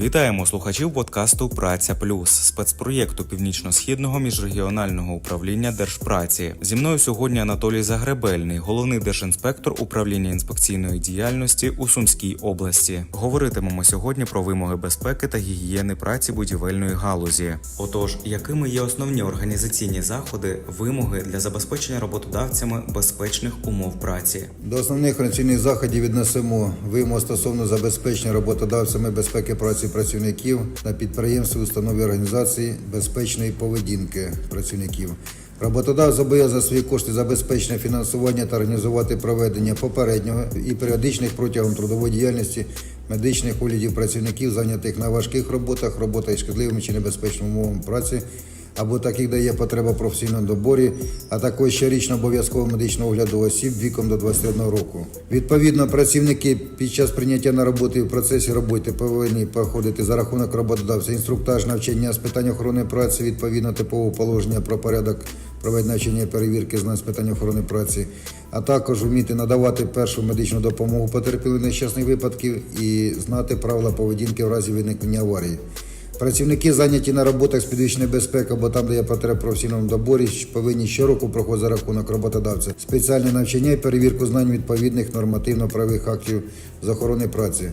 Вітаємо слухачів подкасту Праця Плюс спецпроєкту північно-східного міжрегіонального управління держпраці. Зі мною сьогодні Анатолій Загребельний, головний держінспектор управління інспекційної діяльності у Сумській області. Говоритимемо сьогодні про вимоги безпеки та гігієни праці будівельної галузі. Отож, якими є основні організаційні заходи, вимоги для забезпечення роботодавцями безпечних умов праці? До основних організаційних заходів віднесемо вимог стосовно забезпечення роботодавцями безпеки праці працівників на підприємстві, установі організації безпечної поведінки працівників. Роботодав зобов'язав за свої кошти забезпечення фінансування та організувати проведення попереднього і періодичних протягом трудової діяльності медичних оглядів працівників, зайнятих на важких роботах, роботах із шкідливими чи небезпечними умовами праці або таких, де є потреба в професійному доборі, а також щорічно обов'язкового медичного огляду осіб віком до 21 року. Відповідно, працівники під час прийняття на роботу і в процесі роботи повинні проходити за рахунок роботодавця інструктаж навчання з питань охорони праці відповідно типового положення про порядок проведення навчання перевірки знань з питань охорони праці, а також вміти надавати першу медичну допомогу потерпілим нещасних випадків і знати правила поведінки в разі виникнення аварії. Працівники зайняті на роботах з підвищеної безпеки або там, де є потреба професійному доборі, повинні щороку проходити за рахунок роботодавця спеціальне навчання і перевірку знань відповідних нормативно-правих актів з охорони праці.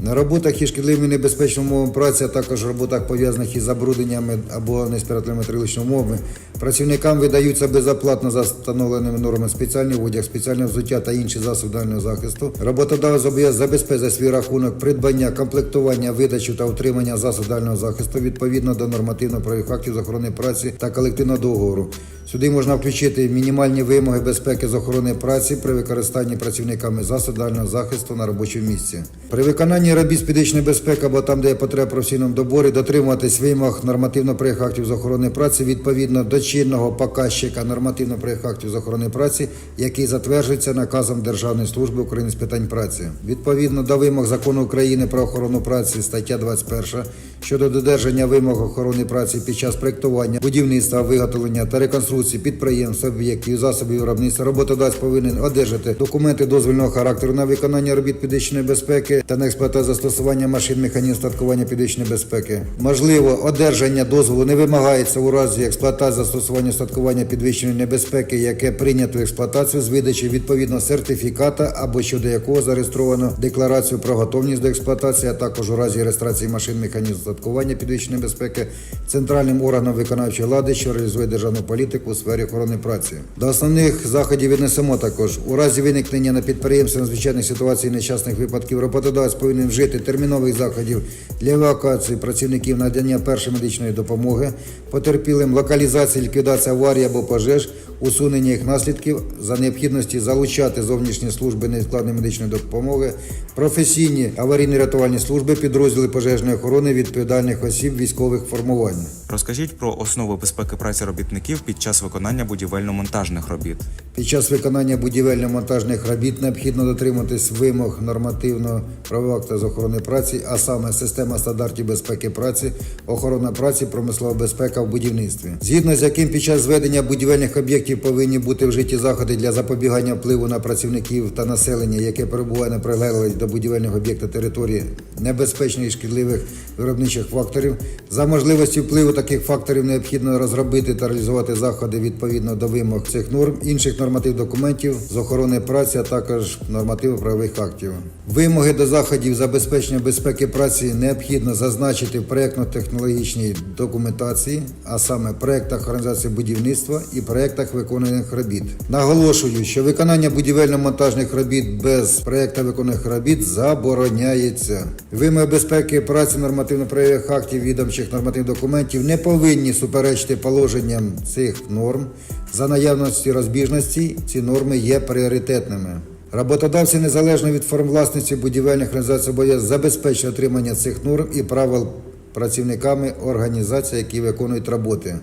На роботах і шкідливими небезпечними умовами праці, а також роботах пов'язаних із забрудненнями або несприятливими метеорологічними умовами, працівникам видаються безоплатно за встановленими нормами спеціальний одяг, спеціальне взуття та інші засоби дальнього захисту. Роботодавець зобов'язаний забезпечити за свій рахунок придбання, комплектування, видачу та утримання засобів дальнього захисту відповідно до нормативно-правових актів з охорони праці та колективного договору. Сюди можна включити мінімальні вимоги безпеки з охорони праці при використанні працівниками засобів дальнього захисту на робочому місці. При виконанні робіт з підвищеної безпеки або там, де є потреба професійному доборі, дотримуватись вимог нормативно-правових актів з охорони праці відповідно до чинного показчика нормативно-правових актів з охорони праці, який затверджується наказом Державної служби України з питань праці. Відповідно до вимог закону України про охорону праці, стаття 21, щодо додержання вимог охорони праці під час проєктування, будівництва, виготовлення та реконструкції підприємств, об'єктів, засобів виробництва, роботодавець повинен одержати документи дозвільного характеру на виконання робіт підвищеної безпеки та на експлуатацію застосування машин механізм статкування підвищеної безпеки. Можливо, одержання дозволу не вимагається у разі експлуатації застосування статкування підвищеної небезпеки, яке прийнято в експлуатацію з видачі відповідного сертифіката або щодо якого зареєстровано декларацію про готовність до експлуатації, а також у разі реєстрації машин механізм статкування підвищеної безпеки центральним органом виконавчої влади, що реалізує державну політику у сфері охорони праці. До основних заходів віднесемо також у разі виникнення на підприємстві надзвичайних ситуацій і нещасних випадків роботодавець повинен вжити термінових заходів для евакуації працівників надання першої медичної допомоги, потерпілим локалізації, ліквідації аварії або пожеж, усунення їх наслідків за необхідності залучати зовнішні служби невідкладної медичної допомоги, професійні аварійні рятувальні служби, підрозділи пожежної охорони відповідальних осіб військових формувань. Розкажіть про основи безпеки праці робітників під час виконання будівельно-монтажних робіт. Під час виконання будівельно-монтажних робіт необхідно дотримуватись вимог нормативного правового акта з охорони праці, а саме система стандартів безпеки праці, охорона праці, промислова безпека в будівництві, згідно з яким під час зведення будівельних об'єктів повинні бути вжиті заходи для запобігання впливу на працівників та населення, яке перебуває на прилеглих до будівельного об'єкта території небезпечних і шкідливих виробничих факторів. За можливості впливу таких факторів необхідно розробити та реалізувати заходи відповідно до вимог цих норм, інших норматив документів з охорони праці, а також нормативів правових актів. Вимоги до заходів забезпечення безпеки праці необхідно зазначити в проєктно-технологічній документації, а саме проєктах організації будівництва і проєктах виконаних робіт. Наголошую, що виконання будівельно-монтажних робіт без проєкта виконаних робіт забороняється. Вимоги безпеки праці нормативно-правових актів відомчих нормативних документів не повинні суперечити положенням цих норм. За наявності розбіжності ці норми є пріоритетними. Роботодавці незалежно від форм власності будівельних організацій обов'язково забезпечити отримання цих норм і правил працівниками організацій, які виконують роботи.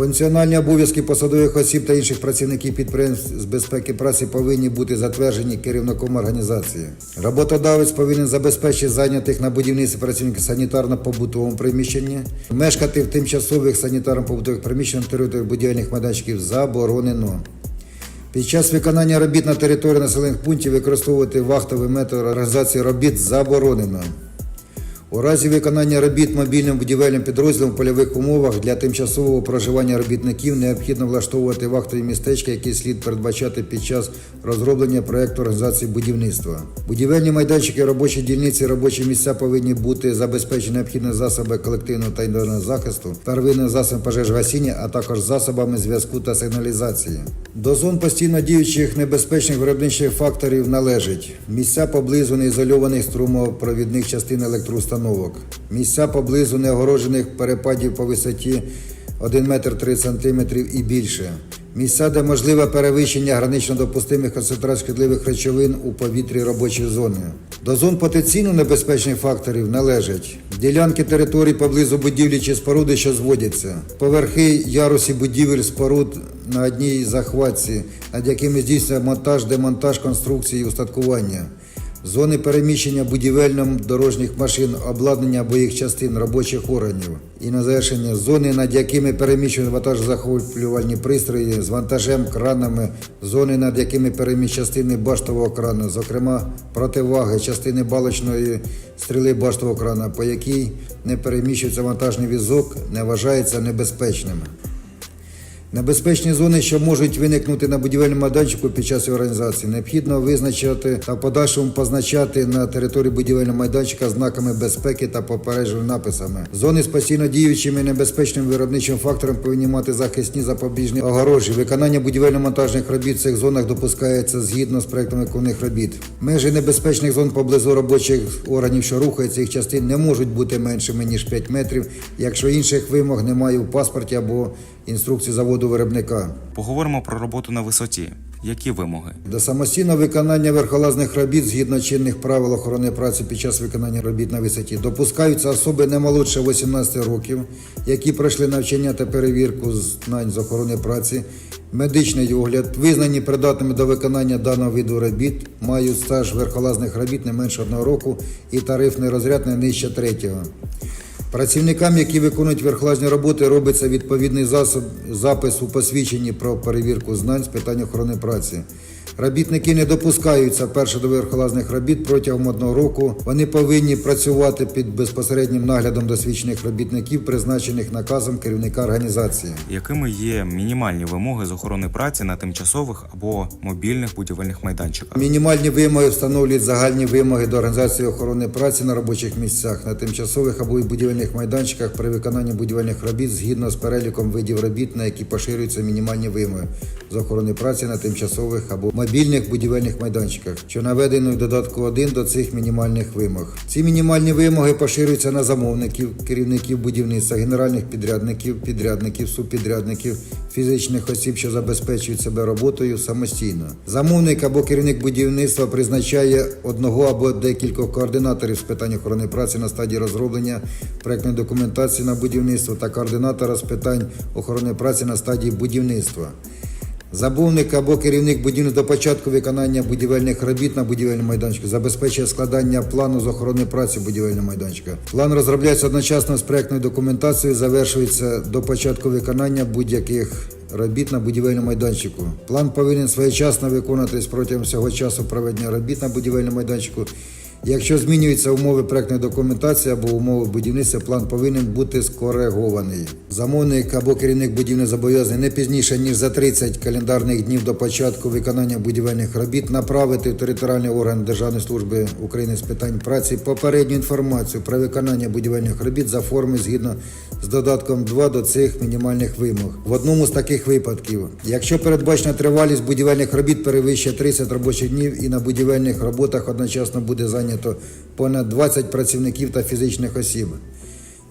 Функціональні обов'язки посадових осіб та інших працівників підприємств з безпеки праці повинні бути затверджені керівником організації. Роботодавець повинен забезпечити зайнятих на будівництві працівників санітарно-побутовому приміщенні, мешкати в тимчасових санітарно-побутових приміщеннях території будівельних майданчиків заборонено. Під час виконання робіт на території населених пунктів використовувати вахтовий метод організації робіт заборонено. У разі виконання робіт мобільним будівельним підрозділом в польових умовах для тимчасового проживання робітників необхідно влаштовувати вахтові містечка, які слід передбачати під час розроблення проекту організації будівництва. Будівельні майданчики, робочі дільниці, робочі місця повинні бути забезпечені необхідними засоби колективного та індивідуального захисту, первинним засобом пожежгасіння, а також засобами зв'язку та сигналізації. До зон постійно діючих небезпечних виробничих факторів належить місця поблизу неізольованих струмопровідних частин електроустановок, місця поблизу неогороджених перепадів по висоті 1 метр 3 сантиметрів і більше. Місця, де можливе перевищення гранично допустимих концентрацій шкідливих речовин у повітрі робочої зони. До зон потенційно небезпечних факторів належать ділянки територій поблизу будівлі чи споруди, що зводяться, поверхи ярусів будівель споруд на одній захватці, над якими здійснює монтаж, демонтаж конструкції і устаткування. Зони переміщення будівельно-дорожніх машин, обладнання або їх частин робочих органів і на завершення зони, над якими переміщені вантажозахоплювальні пристрої з вантажем, кранами, зони, над якими переміщені частини баштового крану, зокрема противаги, частини балочної стріли баштового крана, по якій не переміщується вантажний візок, не вважається небезпечними. Небезпечні зони, що можуть виникнути на будівельному майданчику під час організації, необхідно визначити та в подальшому позначати на території будівельного майданчика знаками безпеки та попереджувальними написами. Зони з постійно діючими небезпечним виробничим фактором повинні мати захисні запобіжні огорожі. Виконання будівельно-монтажних робіт в цих зонах допускається згідно з проектом виконних робіт. Межі небезпечних зон поблизу робочих органів, що рухаються їх частин, не можуть бути меншими ніж 5 метрів, якщо інших вимог немає у паспорті або інструкції заводу виробника. Поговоримо про роботу на висоті. Які вимоги? До самостійного виконання верхолазних робіт згідно чинних правил охорони праці під час виконання робіт на висоті допускаються особи не молодше 18 років, які пройшли навчання та перевірку знань з охорони праці, медичний огляд, визнані придатними до виконання даного виду робіт, мають стаж верхолазних робіт не менше одного року і тарифний розряд не нижче третього. Працівникам, які виконують верхлазні роботи, робиться відповідний засоб, запис у посвідченні про перевірку знань з питань охорони праці. Робітники не допускаються перше до верхолазних робіт протягом одного року. Вони повинні працювати під безпосереднім наглядом досвідчених робітників, призначених наказом керівника організації. Якими є мінімальні вимоги з охорони праці на тимчасових або мобільних будівельних майданчиках? Мінімальні вимоги встановлюють загальні вимоги до організації охорони праці на робочих місцях, на тимчасових або будівельних майданчиках при виконанні будівельних робіт згідно з переліком видів робіт, на які поширюються мінімальні вимоги з охорони праці на тимчасових або мобільних будівельних майданчиках, що наведено в додатку 1 до цих мінімальних вимог. Ці мінімальні вимоги поширюються на замовників, керівників будівництва, генеральних підрядників, підрядників, субпідрядників, фізичних осіб, що забезпечують себе роботою самостійно. Замовник або керівник будівництва призначає одного або декількох координаторів з питань охорони праці на стадії розроблення проектної документації на будівництво та координатора з питань охорони праці на стадії будівництва. Забовник або керівник будівництва до початку виконання будівельних робіт на будівельному майданчику забезпечує складання плану з охорони праці будівельного майданчика. План розробляється одночасно з проектною документацією, завершується до початку виконання будь-яких робіт на будівельному майданчику. План повинен своєчасно виконуватись протягом всього часу проведення робіт на будівельному майданчику. Якщо змінюються умови проектної документації або умови будівництва, план повинен бути скоригований. Замовник або керівник будівлі зобов'язаний не пізніше ніж за 30 календарних днів до початку виконання будівельних робіт направити в територіальний орган Державної служби України з питань праці попередню інформацію про виконання будівельних робіт за форми згідно з додатком 2 до цих мінімальних вимог. В одному з таких випадків, якщо передбачена тривалість будівельних робіт перевищує 30 робочих днів і на будівельних роботах одночасно буде зайнято понад 20 працівників та фізичних осіб.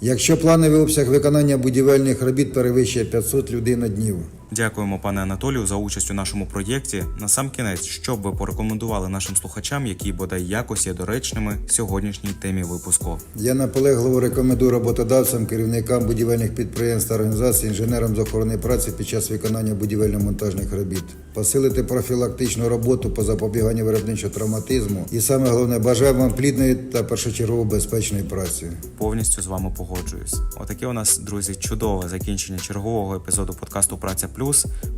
Якщо плановий обсяг виконання будівельних робіт перевищує 500 людей на днів. Дякуємо, пане Анатолію, за участь у нашому проєкті. На сам кінець, що б ви порекомендували нашим слухачам, які бодай якось є доречними сьогоднішній темі випуску. Я наполегливо рекомендую роботодавцям, керівникам будівельних підприємств та організацій, інженерам з охорони праці під час виконання будівельно-монтажних робіт, посилити профілактичну роботу по запобіганню виробничого травматизму і саме головне бажаю вам плідної та першочергово безпечної праці. Повністю з вами погоджуюсь. Отаке у нас, друзі, чудове закінчення чергового епізоду подкасту Праця.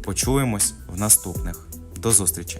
Почуємось в наступних. До зустрічі!